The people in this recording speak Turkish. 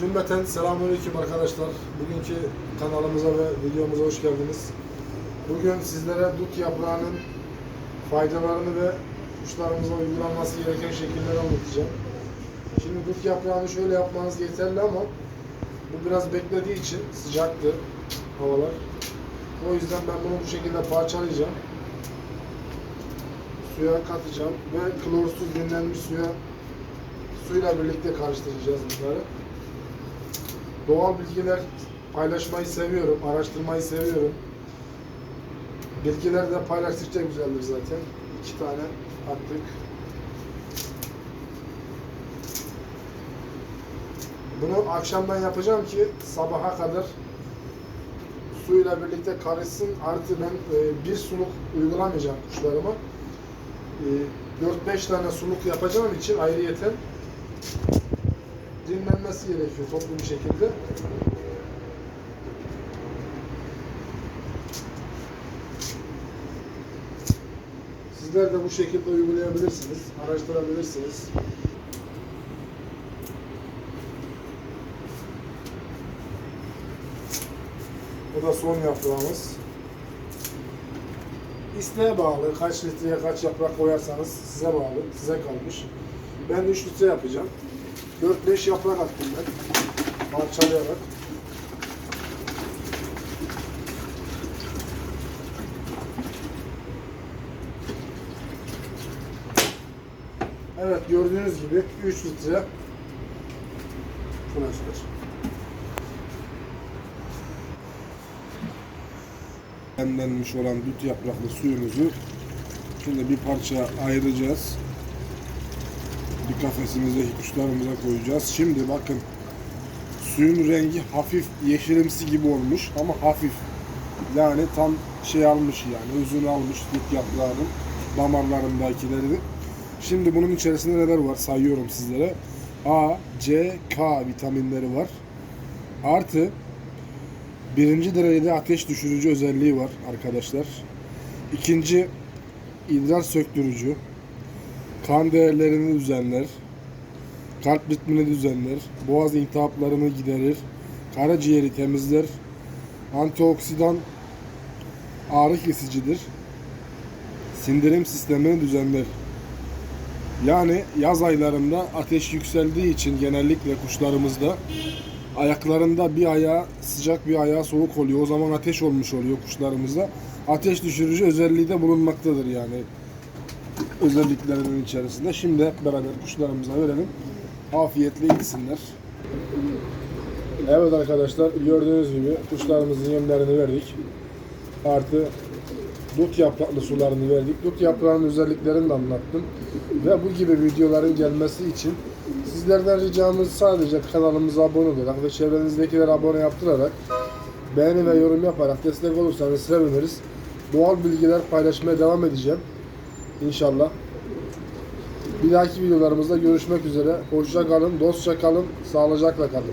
Cümleten selamünaleyküm arkadaşlar. Bugünkü kanalımıza ve videomuza hoş geldiniz. Bugün sizlere dut yaprağının faydalarını ve kuşlarımıza uygulanması gereken şekilleri anlatacağım. Şimdi dut yaprağını şöyle yapmanız yeterli ama bu biraz beklediği için sıcaktı havalar. O yüzden ben bunu bu şekilde parçalayacağım. Suya katacağım ve klorsuz dinlenmiş suya suyla birlikte karıştıracağız bunları. Doğal bilgiler paylaşmayı seviyorum, araştırmayı seviyorum. Bilgiler de paylaştıkça güzeldir zaten. İki tane attık. Bunu akşamdan yapacağım ki sabaha kadar suyla birlikte karışsın. Artı ben e, bir suluk uygulamayacağım kuşlarıma. E, 4-5 tane suluk yapacağım için ayrıyeten dinlenmesi gerekiyor toplu bir şekilde. Sizler de bu şekilde uygulayabilirsiniz, araştırabilirsiniz. Bu da son yaprağımız. İsteğe bağlı. Kaç litreye kaç yaprak koyarsanız size bağlı. Size kalmış. Ben 3 litre yapacağım. 4-5 yaprak attım ben. Parçalayarak. Evet gördüğünüz gibi 3 litre flaşlar. demlenmiş olan dut yapraklı suyumuzu şimdi bir parça ayıracağız. Bir kafesimizdeki kuşlarımıza koyacağız. Şimdi bakın suyun rengi hafif yeşilimsi gibi olmuş ama hafif. Yani tam şey almış yani özünü almış dut yaprağının damarlarındakilerini. Şimdi bunun içerisinde neler var sayıyorum sizlere. A, C, K vitaminleri var. Artı Birinci derecede ateş düşürücü özelliği var arkadaşlar. İkinci idrar söktürücü. Kan değerlerini düzenler. Kalp ritmini düzenler. Boğaz iltihaplarını giderir. Karaciğeri temizler. Antioksidan ağrı kesicidir. Sindirim sistemini düzenler. Yani yaz aylarında ateş yükseldiği için genellikle kuşlarımızda ayaklarında bir ayağı sıcak bir ayağı soğuk oluyor. O zaman ateş olmuş oluyor kuşlarımızda. Ateş düşürücü özelliği de bulunmaktadır yani özelliklerinin içerisinde. Şimdi hep beraber kuşlarımıza verelim. Afiyetle gitsinler. Evet arkadaşlar gördüğünüz gibi kuşlarımızın yemlerini verdik. Artı dut yapraklı sularını verdik. Dut yaprağının özelliklerini de anlattım. Ve bu gibi videoların gelmesi için sizlerden ricamız sadece kanalımıza abone olarak ve çevrenizdekileri abone yaptırarak beğeni ve yorum yaparak destek olursanız seviniriz. Doğal bilgiler paylaşmaya devam edeceğim. İnşallah. Bir dahaki videolarımızda görüşmek üzere. Hoşça kalın, dostça kalın, sağlıcakla kalın.